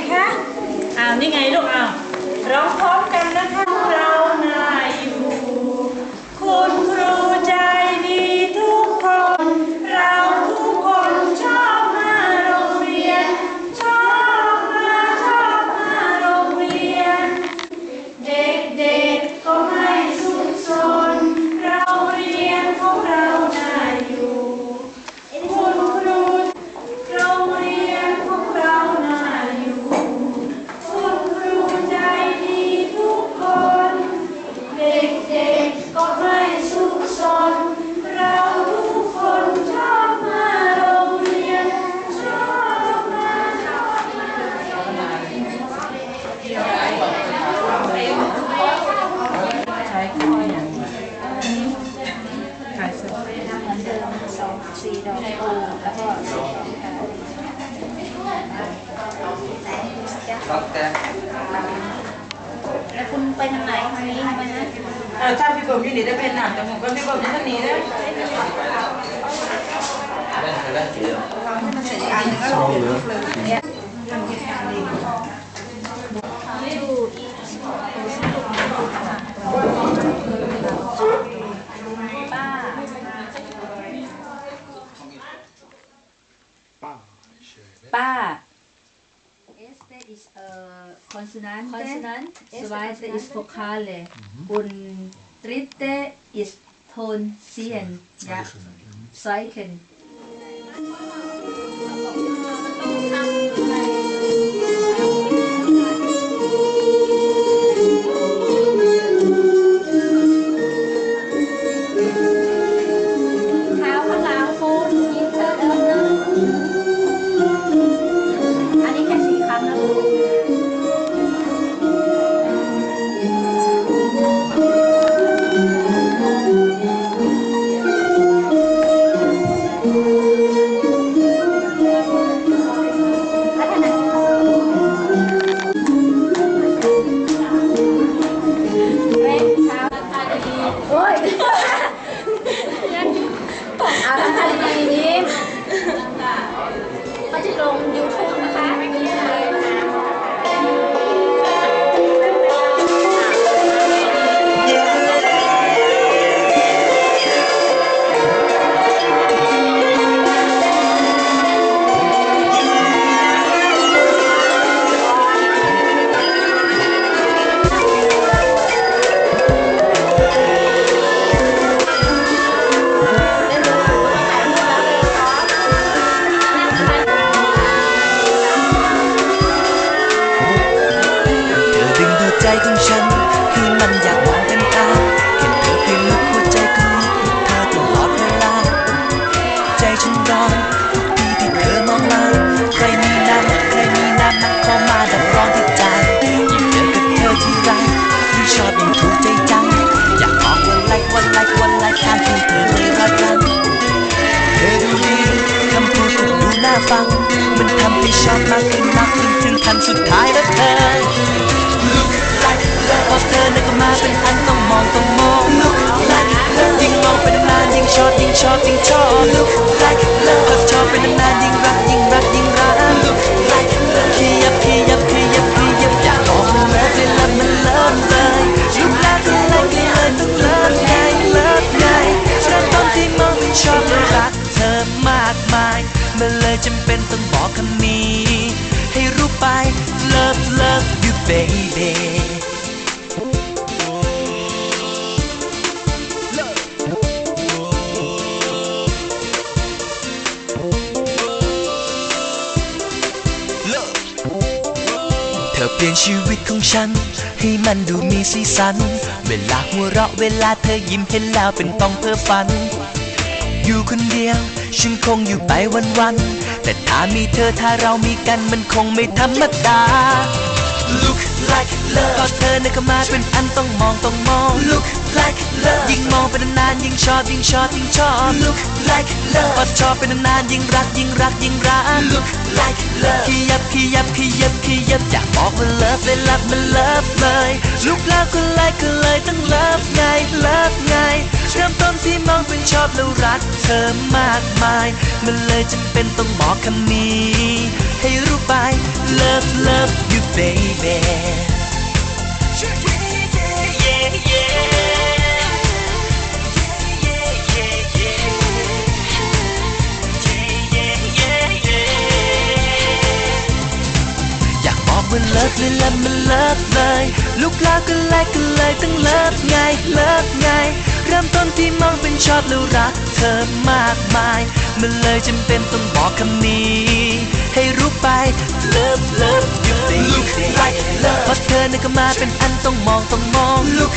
ไหมคะอ้าวนี่ไงลูกอ้าวร้องพร้อมกัน รับแกแล้วคุณไปทางไหนทางนี้ทำไมนะเออถ้าพี่กบพี่หนีได้เป็นหนักแต่ผมก็พี่กบนี่ท่านหนีนเธอนเสียเใสร็อีกอันนึงก็ลงเปยเลยอันเนี้ย ist äh, Konsonante, Konsonant, zweite ist Vokale. Mhm. und dritte ist Ton, Ziehen, ja, Zeichen. nothing nothing ถึงขั้นสุดท้ายแล้วเธอ Look like พอเธอนั้นก็มาเป็นอันต้องมองต้องมอง Look like ยิ่งมองไปนานยิ่งชอบยิ่งชอบยิ่งชอบ Look like baby เธอเปลี่ยนชีวิตของฉัน ให้มันดูมีสีสัน เวลาหัวเราะเวลาเธอยิ้มเห็นแล้วเป็นต้องเพ้อฝัน อยู่คนเดียว ฉันคงอยู่ไปวันวันแต่ถ้ามีเธอถ้าเรามีกันมันคงไม่ธรรมดา Look like love ก็เธอเนี่ยก็มาเป็นอันต้องมองต้องมอง Look like love ยิ่งมองไปนานๆยิ่งชอบยิ่งชอบยิ่งชอบ Look like love พอชอบไปนานๆยิ่งรักยิ่งรักยิ่งรัก Look like love ขยับขยับขยับขยับอยากบอกว่า love เลย love มัน love เลย Look like love เป็นชอบแล้วรักเธอมากมาย มันเลยจำเป็นต้องบอกคำนี้ ให้รู้ไป love love you baby yeah yeah yeah yeah yeah อยากบอกว่าเลิฟเลยละมันเลิฟเลย ลูกแล้วก็เลยก็เลยต้องเลิฟไงเลิฟไง เริ่มต้นที่มองเป็นชอบแล้วรักเธอมากมาย มันเลยจำเป็นต้องบอกคำนี้ ให้รู้ไป love love you look like love เพราะเธอนั้นก็มาเป็นอันต้องมองต้องมอง look